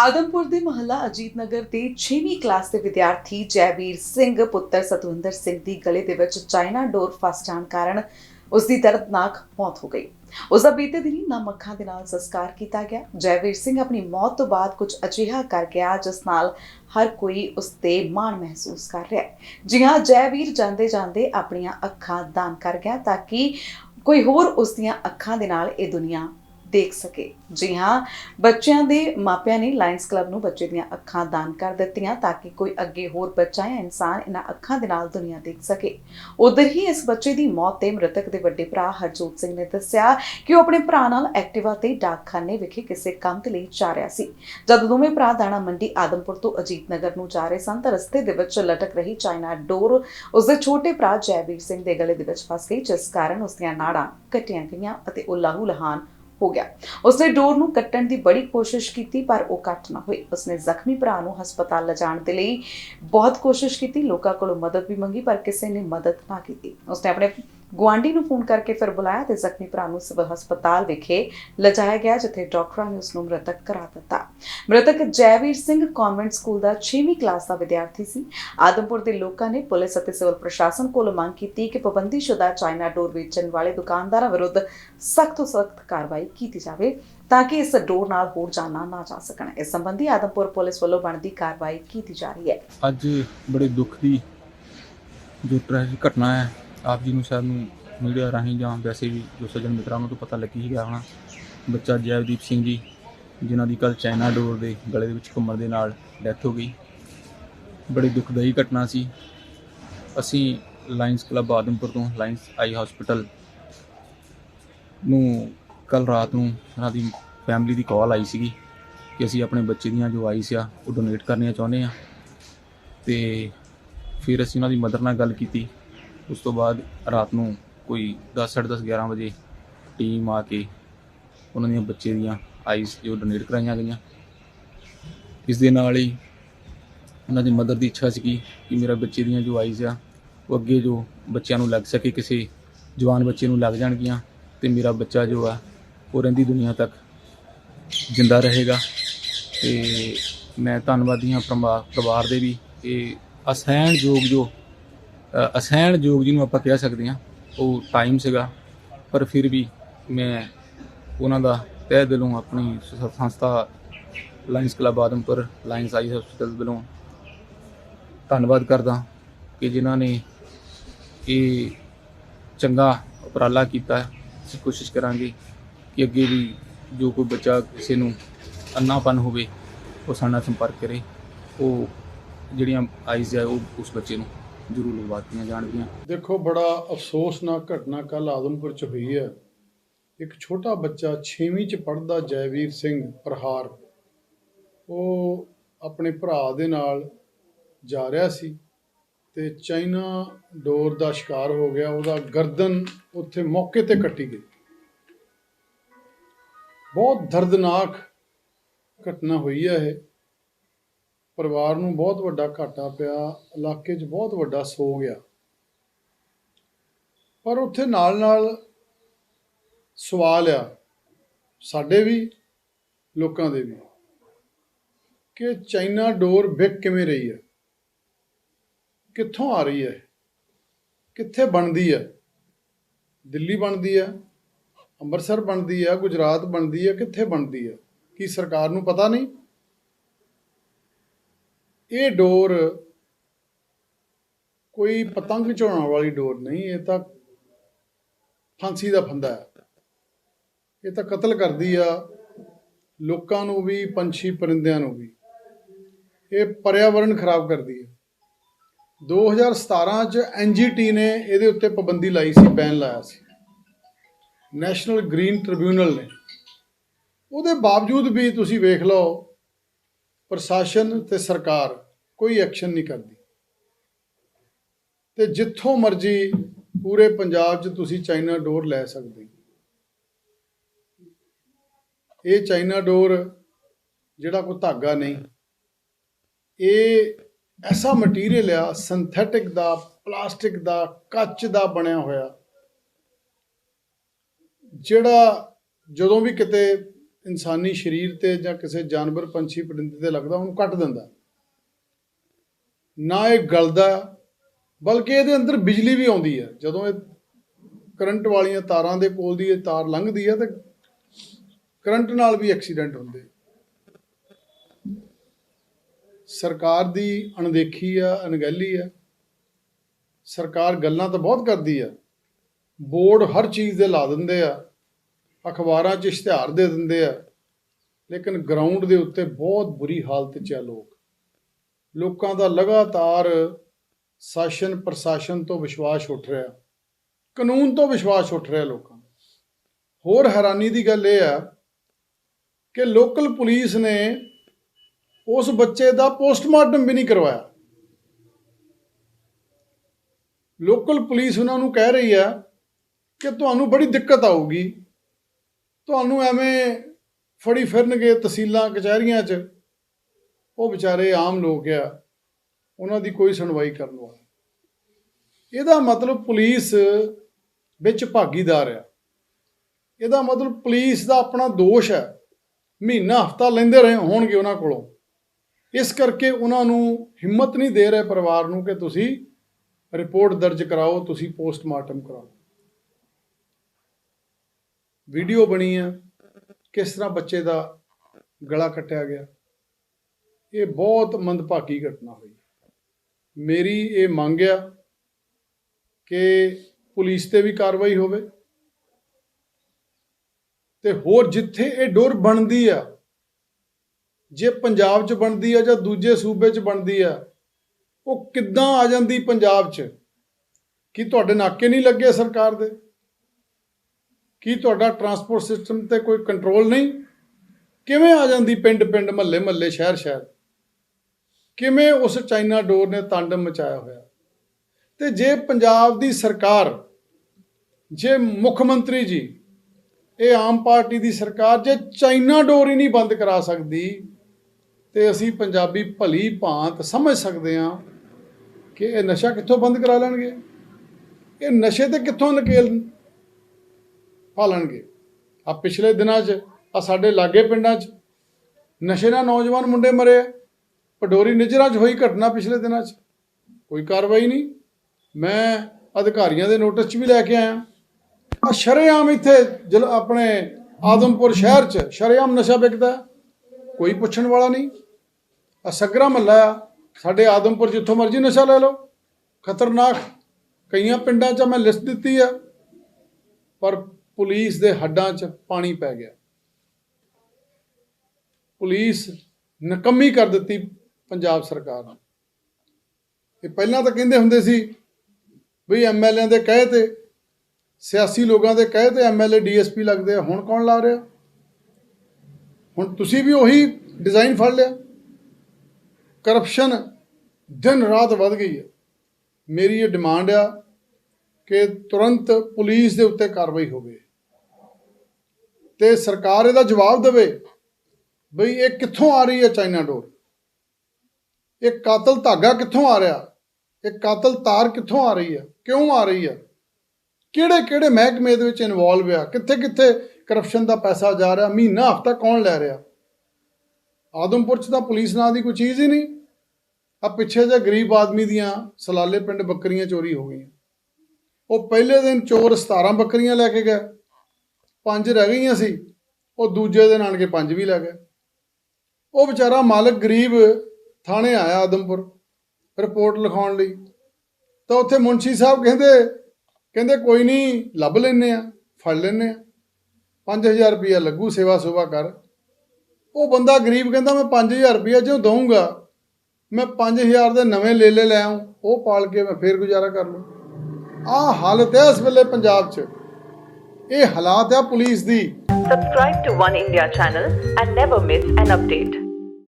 ਆਦਮਪੁਰ ਦੇ ਮਹੱਲਾ ਅਜੀਤ ਨਗਰ ਦੇ 6ਵੀਂ ਕਲਾਸ ਦੇ ਵਿਦਿਆਰਥੀ ਜੈਵੀਰ ਸਿੰਘ, ਪੁੱਤਰ ਸਤਵਿੰਦਰ ਸਿੰਘ ਦੀ ਗਲੇ ਦੇ ਵਿੱਚ ਚਾਈਨਾ ਡੋਰ ਫਸ ਜਾਣ ਕਾਰਨ ਉਸ ਦੀ ਦਰਦਨਾਕ ਮੌਤ ਹੋ ਗਈ। ਉਸ ਦਾ ਬੀਤੇ ਦਿਨੀ ਨਮ ਅੱਖਾਂ ਦੇ ਨਾਲ ਸੰਸਕਾਰ ਕੀਤਾ ਗਿਆ। ਜੈਵੀਰ ਸਿੰਘ ਆਪਣੀ ਮੌਤ ਤੋਂ ਬਾਅਦ ਕੁਝ ਅਜਿਹਾ ਕਰ ਗਿਆ ਜਿਸ ਨਾਲ ਹਰ ਕੋਈ ਉਸ ਤੇ ਮਾਣ ਮਹਿਸੂਸ ਕਰ ਰਿਹਾ ਹੈ। ਜੀ ਹਾਂ, ਜੈਵੀਰ ਜਾਂਦੇ ਜਾਂਦੇ ਆਪਣੀਆਂ ਅੱਖਾਂ ਦਾਨ ਕਰ ਗਿਆ ਤਾਂ ਕਿ ਕੋਈ ਹੋਰ ਉਸ ਦੀਆਂ ਅੱਖਾਂ ਦੇ ਨਾਲ ਇਹ ਦੁਨੀਆ ਦੇਖ ਸਕੇ। ਜੀ ਹਾਂ, ਬੱਚਿਆਂ ਦੇ ਮਾਪਿਆਂ ਨੇ ਲਾਇਨਸ ਕਲੱਬ ਨੂੰ ਬੱਚੇ ਦੀਆਂ ਅੱਖਾਂ ਦਾਨ ਕਰ ਦਿੱਤੀਆਂ ਤਾਂ ਕਿ ਕੋਈ ਅੱਗੇ ਹੋਰ ਬੱਚਾ ਜਾਂ ਇਨਸਾਨ ਇਹਨਾਂ ਅੱਖਾਂ ਦੇ ਨਾਲ ਦੁਨੀਆ ਦੇਖ ਸਕੇ। ਉਧਰ ਹੀ ਇਸ ਬੱਚੇ ਦੀ ਮੌਤ ਤੇ ਮ੍ਰਿਤਕ ਦੇ ਵੱਡੇ ਭਰਾ ਹਰਜੋਤ ਸਿੰਘ ਨੇ ਦੱਸਿਆ ਕਿ ਉਹ ਆਪਣੇ ਭਰਾ ਨਾਲ ਐਕਟਿਵਾ ਤੇ ਡਾਕਖਾਨੇ ਵਿਖੇ ਕਿਸੇ ਕੰਮ ਦੇ ਲਈ ਜਾ ਰਿਹਾ ਸੀ। ਜਦ ਦੋਵੇਂ ਭਰਾ ਦਾਣਾ ਮੰਡੀ ਆਦਮਪੁਰ ਤੋਂ ਅਜੀਤ ਨਗਰ ਨੂੰ ਜਾ ਰਹੇ ਸਨ ਤਾਂ ਰਸਤੇ ਦੇ ਵਿੱਚ ਲਟਕ ਰਹੀ ਚਾਈਨਾ ਡੋਰ ਉਸਦੇ ਛੋਟੇ ਭਰਾ ਜੈਵੀਰ ਸਿੰਘ ਦੇ ਗਲੇ ਦੇ ਵਿੱਚ ਫਸ ਗਈ, ਜਿਸ ਕਾਰਨ ਉਸ ਦੀਆਂ ਨਾੜਾਂ ਕੱਟੀਆਂ ਗਈਆਂ ਅਤੇ ਉਹ ਲਾਹੂ ਲਹਾਨ ਹੋ ਗਿਆ। ਉਸਨੇ ਡੋਰ ਨੂੰ ਕੱਟਣ ਦੀ ਬੜੀ ਕੋਸ਼ਿਸ਼ ਕੀਤੀ, ਪਰ ਉਹ ਕੱਟ ਨਾ ਹੋਈ। ਉਸਨੇ ਜ਼ਖਮੀ ਭਰਾ ਨੂੰ ਹਸਪਤਾਲ ਲਿਜਾਣ ਦੇ ਲਈ ਬਹੁਤ ਕੋਸ਼ਿਸ਼ ਕੀਤੀ। ਲੋਕਾਂ ਕੋਲੋਂ ਮਦਦ ਵੀ ਮੰਗੀ, ਪਰ ਕਿਸੇ ਨੇ ਮਦਦ ਨਾ ਕੀਤੀ। ਉਸਨੇ ਆਪਣੇ ਗੁਆਂਢੀ ਨੂੰ ਫੋਨ ਕਰਕੇ ਫਿਰ ਬੁਲਾਇਆ ਤੇ ਜ਼ਖਮੀ ਭਰਾ ਨੂੰ ਸਿਵਲ ਹਸਪਤਾਲ ਵਿਖੇ ਲਿਜਾਇਆ ਗਿਆ, ਜਿੱਥੇ ਡਾਕਟਰਾਂ ਨੇ ਉਸ ਨੂੰ ਮ੍ਰਿਤਕ ਕਰਾ ਦਿੱਤਾ। ਮ੍ਰਿਤਕ ਜੈਵੀਰ ਸਿੰਘ ਕਨਵੈਂਟ ਸਕੂਲ ਦਾ 6ਵੀਂ ਕਲਾਸ ਦਾ ਵਿਦਿਆਰਥੀ ਸੀ। ਆਦਮਪੁਰ ਦੇ ਲੋਕਾਂ ਨੇ ਪੁਲਿਸ ਅਤੇ ਸਿਵਲ ਪ੍ਰਸ਼ਾਸਨ ਕੋਲੋਂ ਮੰਗ ਕੀਤੀ ਕਿ ਪਾਬੰਦੀਸ਼ੁਦਾ ਚਾਈਨਾ ਡੋਰ ਵੇਚਣ ਵਾਲੇ ਦੁਕਾਨਦਾਰਾਂ ਵਿਰੁੱਧ ਸਖਤ ਤੋਂ ਸਖਤ ਕਾਰਵਾਈ ਕੀਤੀ ਜਾਵੇ ਤਾਂ ਕਿ ਇਸ ਡੋਰ ਨਾਲ ਹੋਰ ਜਾਨਾਂ ਨਾ ਜਾ ਸਕਣ। ਇਸ ਸੰਬੰਧੀ ਆਦਮਪੁਰ ਪੁਲਿਸ ਵੱਲੋਂ ਬਣਦੀ ਕਾਰਵਾਈ ਕੀਤੀ ਜਾ ਰਹੀ ਹੈ। ਅੱਜ ਬੜੇ ਦੁੱਖ ਦੀ ਜੋ ਟ੍ਰੈਜਿਕ ਘਟਨਾ ਹੈ ਆਪ ਜੀ ਨੂੰ ਸ਼ਾਇਦ ਨੂੰ ਮੀਡੀਆ ਰਾਹੀਂ ਜਾਂ ਵੈਸੇ ਵੀ ਜੋ ਸੱਜਣ ਮਿੱਤਰਾਂ ਨੂੰ ਤੋਂ ਪਤਾ ਲੱਗੀ ਹੀ ਗਿਆ ਹੋਣਾ, ਬੱਚਾ ਜੈਵਦੀਪ ਸਿੰਘ ਜੀ, ਜਿਨ੍ਹਾਂ ਦੀ ਕੱਲ ਚਾਈਨਾ ਡੋਰ ਦੇ ਗਲੇ ਦੇ ਵਿੱਚ ਘੁੰਮਣ ਦੇ ਨਾਲ ਡੈਥ ਹੋ ਗਈ। ਬੜੀ ਦੁਖਦਾਈ ਘਟਨਾ ਸੀ। ਅਸੀਂ ਲਾਇਨਸ ਕਲੱਬ ਆਦਮਪੁਰ ਤੋਂ ਲਾਇਨਸ ਆਈ ਹਸਪੀਟਲ ਨੂੰ ਕੱਲ ਰਾਤ ਨੂੰ ਉਹਨਾਂ ਦੀ ਫੈਮਿਲੀ ਦੀ ਕਾਲ ਆਈ ਸੀਗੀ ਕਿ ਅਸੀਂ ਆਪਣੇ ਬੱਚੇ ਦੀਆਂ ਜੋ ਆਈਸ ਆ, ਉਹ ਡੋਨੇਟ ਕਰਨੀਆਂ ਚਾਹੁੰਦੇ ਆ। ਤੇ ਫਿਰ ਅਸੀਂ ਉਹਨਾਂ ਦੀ ਮਦਰ ਨਾਲ ਗੱਲ ਕੀਤੀ। ਉਸ ਤੋਂ ਬਾਅਦ ਰਾਤ ਨੂੰ ਕੋਈ 10 10:30 11 ਵਜੇ ਟੀਮ ਆ ਕੇ ਉਹਨਾਂ ਦੀਆਂ ਬੱਚੇ ਦੀਆਂ ਆਈਸ ਜੋ ਡੋਨੇਟ ਕਰਾਈਆਂ ਗਈਆਂ। ਇਸ ਦੇ ਨਾਲ ਹੀ ਉਹਨਾਂ ਦੀ ਮਦਰ ਦੀ ਇੱਛਾ ਸੀ ਕਿ ਮੇਰਾ ਬੱਚੇ ਦੀਆਂ ਜੋ ਆਈਸ ਆ, ਉਹ ਅੱਗੇ ਜੋ ਬੱਚਿਆਂ ਨੂੰ ਲੱਗ ਸਕੇ, ਕਿਸੇ ਜਵਾਨ ਬੱਚੇ ਨੂੰ ਲੱਗ ਜਾਣਗੀਆਂ ਤੇ ਮੇਰਾ ਬੱਚਾ ਜੋ ਆ, ਉਹ ਰਹਿੰਦੀ ਦੁਨੀਆ ਤੱਕ ਜਿੰਦਾ ਰਹੇਗਾ। ਤੇ ਮੈਂ ਧੰਨਵਾਦੀ ਹਾਂ ਪਰਿਵਾ- ਪਰਿਵਾਰ ਦੇ ਵੀ। ਇਹ ਅਸਹਿਣਯੋਗ ਜੋ ਅ, ਅਸਹਿਣਯੋਗ ਜਿਹਨੂੰ ਆਪਾਂ ਕਹਿ ਸਕਦੇ ਹਾਂ ਉਹ ਟਾਈਮ ਸੀਗਾ। ਪਰ ਫਿਰ ਵੀ ਮੈਂ ਉਹਨਾਂ ਦਾ ਤਹਿ ਦਿਲੋਂ ਆਪਣੀ ਸੰਸਥਾ Lions Club Adampur Lions eye hospital ਵੱਲੋਂ ਧੰਨਵਾਦ ਕਰਦਾ ਕਿ ਜਿਨ੍ਹਾਂ ਨੇ ਇਹ ਚੰਗਾ ਉਪਰਾਲਾ ਕੀਤਾ ਅਸੀਂ ਕੋਸ਼ਿਸ਼ ਕਰਾਂਗੇ ਕਿ ਅੱਗੇ ਵੀ ਜੋ ਕੋਈ ਬੱਚਾ ਕਿਸੇ ਨੂੰ ਅੰਨਾਪਨ ਹੋਵੇ ਉਹ ਸਾਡੇ ਨਾਲ ਸੰਪਰਕ ਕਰੇ। ਉਹ ਜਿਹੜੀਆਂ ਆਈਜ਼ ਆ ਉਹ ਉਸ ਬੱਚੇ ਨੂੰ ਜ਼ਰੂਰ ਲਗਵਾਤੀਆਂ ਜਾਣਗੀਆਂ। ਦੇਖੋ, ਬੜਾ ਅਫਸੋਸਨਾਕ ਘਟਨਾ ਕੱਲ ਆਦਮਪੁਰ ਚ ਹੋਈ ਹੈ। ਇੱਕ ਛੋਟਾ ਬੱਚਾ 6ਵੀਂ ਚ ਪੜ੍ਹਦਾ ਜੈਵੀਰ ਸਿੰਘ ਪ੍ਰਹਾਰ। ਉਹ ਆਪਣੇ ਭਰਾ ਦੇ ਨਾਲ ਜਾ ਰਿਹਾ ਸੀ ਤੇ ਚਾਈਨਾ ਡੋਰ ਦਾ ਸ਼ਿਕਾਰ ਹੋ ਗਿਆ। ਉਹਦਾ ਗਰਦਨ ਉੱਥੇ ਮੌਕੇ ਤੇ ਕੱਟੀ ਗਈ। ਬਹੁਤ ਦਰਦਨਾਕ ਘਟਨਾ ਹੋਈ ਹੈ ਇਹ। ਪਰਿਵਾਰ ਨੂੰ ਬਹੁਤ ਵੱਡਾ ਘਾਟਾ ਪਿਆ, ਇਲਾਕੇ 'ਚ ਬਹੁਤ ਵੱਡਾ ਸੋ ਗਿਆ। ਪਰ ਉੱਥੇ ਨਾਲ ਨਾਲ ਸਵਾਲ ਆ, ਸਾਡੇ ਵੀ, ਲੋਕਾਂ ਦੇ ਵੀ, ਕਿ ਚਾਈਨਾ ਡੋਰ ਵਿਕ ਕਿਵੇਂ ਰਹੀ ਹੈ? ਕਿੱਥੋਂ ਆ ਰਹੀ ਹੈ? ਕਿੱਥੇ ਬਣਦੀ ਹੈ? ਦਿੱਲੀ ਬਣਦੀ ਹੈ? ਅੰਮ੍ਰਿਤਸਰ ਬਣਦੀ ਹੈ? ਗੁਜਰਾਤ ਬਣਦੀ ਹੈ? ਕਿੱਥੇ ਬਣਦੀ ਹੈ? ਕੀ ਸਰਕਾਰ ਨੂੰ ਪਤਾ ਨਹੀਂ? ਇਹ ਡੋਰ ਕੋਈ ਪਤੰਗ ਝੋਣਾ ਵਾਲੀ ਡੋਰ ਨਹੀਂ, ਇਹ ਤਾਂ ਫਾਂਸੀ ਦਾ ਫੰਦਾ ਹੈ। ਇਹ ਤਾਂ ਕਤਲ ਕਰਦੀ ਆ ਲੋਕਾਂ ਨੂੰ ਵੀ, ਪੰਛੀ ਪਰਿੰਦਿਆਂ ਨੂੰ ਵੀ। ਇਹ ਪਰਿਆਵਰਣ ਖਰਾਬ ਕਰਦੀ ਹੈ। 2017 ਚ ਐਨਜੀਟੀ ਨੇ ਇਹਦੇ ਉੱਤੇ ਪਾਬੰਦੀ ਲਾਈ ਸੀ, ਬੈਨ ਲਾਇਆ ਸੀ। ਨੈਸ਼ਨਲ ਗ੍ਰੀਨ ਟ੍ਰਿਬਿਊਨਲ ਨੇ। ਉਹਦੇ ਬਾਵਜੂਦ ਵੀ ਤੁਸੀਂ ਵੇਖ ਲਓ ਪ੍ਰਸ਼ਾਸਨ ਤੇ ਸਰਕਾਰ ਕੋਈ ਐਕਸ਼ਨ ਨਹੀਂ ਕਰਦੀ। ਤੇ ਜਿੱਥੋਂ ਮਰਜ਼ੀ ਪੂਰੇ ਪੰਜਾਬ 'ਚ ਤੁਸੀਂ ਚਾਈਨਾ ਡੋਰ ਲੈ ਸਕਦੇ ਇਹ ਚਾਈਨਾ ਡੋਰ ਜਿਹੜਾ ਕੋਈ ਧਾਗਾ ਨਹੀਂ, ਇਹ ਐਸਾ ਮਟੀਰੀਅਲ ਆ, ਸਿੰਥੈਟਿਕ ਦਾ, ਪਲਾਸਟਿਕ ਦਾ, ਕੱਚ ਦਾ ਬਣਿਆ ਹੋਇਆ, ਜਿਹੜਾ ਜਦੋਂ ਵੀ ਕਿਤੇ ਇਨਸਾਨੀ ਸਰੀਰ ਤੇ ਜਾਂ ਕਿਸੇ ਜਾਨਵਰ, ਪੰਛੀ, ਪਰਿੰਦੇ ਤੇ ਲੱਗਦਾ, ਉਹਨੂੰ ਕੱਟ ਦਿੰਦਾ। ਨਾ ਇਹ ਗਲਦਾ, ਬਲਕਿ ਇਹਦੇ ਅੰਦਰ ਬਿਜਲੀ ਵੀ ਆਉਂਦੀ ਹੈ। ਜਦੋਂ ਇਹ ਕਰੰਟ ਵਾਲੀਆਂ ਤਾਰਾਂ ਦੇ ਕੋਲ ਦੀ ਇਹ ਤਾਰ ਲੰਘਦੀ ਹੈ, ਤੇ ਕਰੰਟ ਨਾਲ ਵੀ ਐਕਸੀਡੈਂਟ ਹੁੰਦੇ। ਸਰਕਾਰ ਦੀ ਅਣਦੇਖੀ ਆ, ਅਣਗਹਿਲੀ ਆ। ਸਰਕਾਰ ਗੱਲਾਂ ਤਾਂ ਬਹੁਤ ਕਰਦੀ ਆ। ਬੋਰਡ ਹਰ ਚੀਜ਼ ਦੇ ਲਾ ਦਿੰਦੇ ਆ। ਅਖਬਾਰਾਂ 'ਚ ਇਸ਼ਤਿਹਾਰ ਦੇ ਦਿੰਦੇ ਆ, ਲੇਕਿਨ ਗਰਾਊਂਡ ਦੇ ਉੱਤੇ ਬਹੁਤ ਬੁਰੀ ਹਾਲਤ 'ਚ ਆ ਲੋਕ। ਲੋਕਾਂ ਦਾ ਲਗਾਤਾਰ ਸ਼ਾਸਨ ਪ੍ਰਸ਼ਾਸਨ ਤੋਂ ਵਿਸ਼ਵਾਸ ਉੱਠ ਰਿਹਾ, ਕਾਨੂੰਨ ਤੋਂ ਵਿਸ਼ਵਾਸ ਉੱਠ ਰਿਹਾ ਲੋਕਾਂ ਦਾ। ਹੋਰ ਹੈਰਾਨੀ ਦੀ ਗੱਲ ਇਹ ਆ ਕਿ ਲੋਕਲ ਪੁਲਿਸ ਨੇ ਉਸ ਬੱਚੇ ਦਾ ਪੋਸਟਮਾਰਟਮ ਵੀ ਨਹੀਂ ਕਰਵਾਇਆ। ਲੋਕਲ ਪੁਲਿਸ ਉਹਨਾਂ ਨੂੰ ਕਹਿ ਰਹੀ ਆ ਕਿ ਤੁਹਾਨੂੰ ਬੜੀ ਦਿੱਕਤ ਆਊਗੀ ਤੁਹਾਨੂੰ ਐਵੇਂ ਫੜੀ ਫਿਰਨਗੇ ਤਹਿਸੀਲਾਂ, ਕਚਹਿਰੀਆਂ 'ਚ, ਉਹ ਵਿਚਾਰੇ ਆਮ ਲੋਕ ਆ, ਉਹਨਾਂ ਦੀ ਕੋਈ ਸੁਣਵਾਈ ਕਰਨ ਵਾਲਾ ਇਹਦਾ ਮਤਲਬ ਪੁਲਿਸ ਵਿੱਚ ਭਾਗੀਦਾਰ ਆ। ਇਹਦਾ ਮਤਲਬ ਪੁਲਿਸ ਦਾ ਆਪਣਾ ਦੋਸ਼ ਹੈ ਮਹੀਨਾ, ਹਫਤਾ ਲੈਂਦੇ ਰਹੇ ਹੋਣਗੇ ਉਹਨਾਂ ਕੋਲੋਂ। ਇਸ ਕਰਕੇ ਉਹਨਾਂ ਨੂੰ ਹਿੰਮਤ ਨਹੀਂ ਦੇ ਰਹੇ ਪਰਿਵਾਰ ਨੂੰ ਕਿ ਤੁਸੀਂ ਰਿਪੋਰਟ ਦਰਜ ਕਰਾਓ, ਤੁਸੀਂ ਪੋਸਟਮਾਰਟਮ ਕਰਾਓ। ਵੀਡੀਓ ਬਣੀ ਆ, ਕਿਸ ਤਰ੍ਹਾਂ ਬੱਚੇ ਦਾ ਗਲਾ ਕੱਟਿਆ ਗਿਆ। ਇਹ ਬਹੁਤ ਮੰਦਭਾਗੀ ਘਟਨਾ ਹੋਈ। ਮੇਰੀ ਇਹ ਮੰਗ ਆ ਕਿ ਪੁਲਿਸ ਤੇ ਵੀ ਕਾਰਵਾਈ ਹੋਵੇ ਤੇ ਹੋਰ ਜਿੱਥੇ ਇਹ ਡੋਰ ਬਣਦੀ ਆ, ਜੇ ਪੰਜਾਬ 'ਚ ਬਣਦੀ ਆ ਜਾਂ ਦੂਜੇ ਸੂਬੇ 'ਚ ਬਣਦੀ ਆ, ਉਹ ਕਿੱਦਾਂ ਆ ਜਾਂਦੀ ਪੰਜਾਬ 'ਚ? ਕੀ ਤੁਹਾਡੇ ਨਾਕੇ ਨਹੀਂ ਲੱਗੇ ਸਰਕਾਰ ਦੇ? ਕੀ ਤੁਹਾਡਾ ਟਰਾਂਸਪੋਰਟ ਸਿਸਟਮ ਤੇ ਕੋਈ ਕੰਟਰੋਲ ਨਹੀਂ? ਕਿਵੇਂ ਆ ਜਾਂਦੀ ਪਿੰਡ ਪਿੰਡ ਮਹੱਲੇ ਮਹੱਲੇ ਸ਼ਹਿਰ ਸ਼ਹਿਰ ਕਿਵੇਂ ਉਸ ਚਾਈਨਾ ਡੋਰ ਨੇ ਤਾਂਡਵ ਮਚਾਇਆ ਹੋਇਆ? ਤੇ ਜੇ ਪੰਜਾਬ ਦੀ ਸਰਕਾਰ, ਜੇ ਮੁੱਖ ਮੰਤਰੀ ਜੀ, ਇਹ ਆਮ ਪਾਰਟੀ ਦੀ ਸਰਕਾਰ, ਜੇ ਚਾਈਨਾ ਡੋਰ ਹੀ ਨਹੀਂ ਬੰਦ ਕਰਾ ਸਕਦੀ, ਤੇ ਅਸੀਂ ਪੰਜਾਬੀ ਭਲੀ ਭਾਂਤ ਸਮਝ ਸਕਦੇ ਹਾਂ ਕਿ ਇਹ ਨਸ਼ਾ ਕਿੱਥੋਂ ਬੰਦ ਕਰਾ ਲੈਣਗੇ? ਇਹ ਨਸ਼ੇ ਤੇ ਕਿੱਥੋਂ ਨਕੇਲ ਪਾ ਲੈਣਗੇ ਆ ਪਿਛਲੇ ਦਿਨਾਂ 'ਚ ਆ ਸਾਡੇ ਲਾਗੇ ਪਿੰਡਾਂ 'ਚ ਨਸ਼ੇ ਨਾਲ ਨੌਜਵਾਨ ਮੁੰਡੇ ਮਰੇ ਪਡੋਰੀ ਨਿਜਰਾਂ 'ਚ ਹੋਈ ਘਟਨਾ ਪਿਛਲੇ ਦਿਨਾਂ 'ਚ। ਕੋਈ ਕਾਰਵਾਈ ਨਹੀਂ। ਮੈਂ ਅਧਿਕਾਰੀਆਂ ਦੇ ਨੋਟਿਸ 'ਚ ਵੀ ਲੈ ਕੇ ਆਇਆ। ਆ ਸ਼ਰੇਆਮ ਇੱਥੇ ਜਲ, ਆਪਣੇ ਆਦਮਪੁਰ ਸ਼ਹਿਰ 'ਚ ਸ਼ਰੇਆਮ ਨਸ਼ਾ ਵਿਕਦਾ ਕੋਈ ਪੁੱਛਣ ਵਾਲਾ ਨਹੀਂ। ਆ ਸਗਰਾ ਮਹੱਲਾ ਆ। ਸਾਡੇ ਆਦਮਪੁਰ ਜਿੱਥੋਂ ਮਰਜ਼ੀ ਨਸ਼ਾ ਲੈ ਲਓ। ਖਤਰਨਾਕ ਕਈਆਂ ਪਿੰਡਾਂ 'ਚ ਮੈਂ ਲਿਸਟ ਦਿੱਤੀ ਆ। ਪਰ ਪੁਲਿਸ ਦੇ ਹੱਡਾਂ 'ਚ ਪਾਣੀ ਪੈ ਗਿਆ। ਪੁਲਿਸ ਨਕੰਮੀ ਕਰ ਦਿੱਤੀ ਪੰਜਾਬ ਸਰਕਾਰ ਨੇ। ਇਹ ਪਹਿਲਾਂ ਤਾਂ ਕਹਿੰਦੇ ਹੁੰਦੇ ਸੀ ਵੀ ਐਮਐਲਏ ਦੇ ਕਹੇ ਤੇ, ਸਿਆਸੀ ਲੋਕਾਂ ਦੇ ਕਹੇ ਤੇ ਐਮਐਲਏ ਡੀਐਸਪੀ ਲੱਗਦੇ ਆ। ਹੁਣ ਕੌਣ ਲਾ ਰਿਹਾ? ਹੁਣ ਤੁਸੀਂ ਵੀ ਉਹੀ ਡਿਜ਼ਾਈਨ ਫੜ ਲਿਆ। ਕਰਪਸ਼ਨ ਦਿਨ ਰਾਤ ਵੱਧ ਗਈ ਹੈ। ਮੇਰੀ ਇਹ ਡਿਮਾਂਡ ਆ ਕਿ ਤੁਰੰਤ ਪੁਲਿਸ ਦੇ ਉੱਤੇ ਕਾਰਵਾਈ ਹੋਵੇ। ਤੇ ਸਰਕਾਰ ਇਹਦਾ ਜਵਾਬ ਦੇਵੇ ਬਈ ਇਹ ਕਿੱਥੋਂ ਆ ਰਹੀ ਹੈ ਚਾਈਨਾ ਡੋਰ? ਇਹ ਕਾਤਲ ਧਾਗਾ ਕਿੱਥੋਂ ਆ ਰਿਹਾ? ਇਹ ਕਾਤਲ ਤਾਰ ਕਿੱਥੋਂ ਆ ਰਹੀ ਹੈ? ਕਿਉਂ ਆ ਰਹੀ ਹੈ? ਕਿਹੜੇ ਕਿਹੜੇ ਮਹਿਕਮੇ ਦੇ ਵਿੱਚ ਇਨਵੋਲਵ ਆ? ਕਿੱਥੇ ਕਿੱਥੇ ਕਰਪਸ਼ਨ ਦਾ ਪੈਸਾ ਜਾ ਰਿਹਾ? ਮਹੀਨਾ, ਹਫਤਾ ਕੌਣ ਲੈ ਰਿਹਾ? ਆਦਮਪੁਰ ਚ ਤਾਂ ਪੁਲਿਸ ਨਾਂ ਦੀ ਕੋਈ ਚੀਜ਼ ਹੀ ਨਹੀਂ। ਆ ਪਿੱਛੇ ਜੇ ਗਰੀਬ ਆਦਮੀ ਦੀਆਂ ਸਲਾਲੇ ਪਿੰਡ ਬੱਕਰੀਆਂ ਚੋਰੀ ਹੋ ਗਈਆਂ। ਉਹ ਪਹਿਲੇ ਦਿਨ ਚੋਰ 17 ਬੱਕਰੀਆਂ ਲੈ ਕੇ ਗਏ। ਪੰਜ ਰਹਿ ਗਈਆਂ ਸੀ, ਉਹ ਦੂਜੇ ਦੇ ਆਣ ਕੇ ਪੰਜ ਵੀ ਲੈ ਗਏ। ਉਹ ਵਿਚਾਰਾ ਮਾਲਕ ਗਰੀਬ ਥਾਣੇ ਆਇਆ ਆਦਮਪੁਰ ਰਿਪੋਰਟ ਲਿਖਾਉਣ ਲਈ। ਤਾਂ ਉੱਥੇ ਮੁਨਸ਼ੀ ਸਾਹਿਬ ਕਹਿੰਦੇ ਕਹਿੰਦੇ ਕੋਈ ਨਹੀਂ, ਲੱਭ ਲੈਨੇ ਆ ਫੜ ਲੈਨੇ ਆ 5000 ਰੁਪਇਆ ਲੱਗੂ, ਸੇਵਾ ਸੁਭਾ ਕਰ। ਉਹ ਬੰਦਾ ਗਰੀਬ ਕਹਿੰਦਾ, ਮੈਂ 5000 ਰੁਪਇਆ ਜਿਉਂ ਦਊਂਗਾ, ਮੈਂ 5000 ਦੇ ਨਵੇਂ ਲੇਲੇ ਲੈ ਆਉਂ, ਉਹ ਪਾਲ ਕੇ ਮੈਂ ਫੇਰ ਗੁਜ਼ਾਰਾ ਕਰ ਲੂੰ ਆਹ ਹਾਲਤ ਹੈ ਇਸ ਵੇਲੇ ਪੰਜਾਬ 'ਚ। ਇਹ ਹਾਲਾਤ ਆ police the Subscribe to One India channel and never miss an update.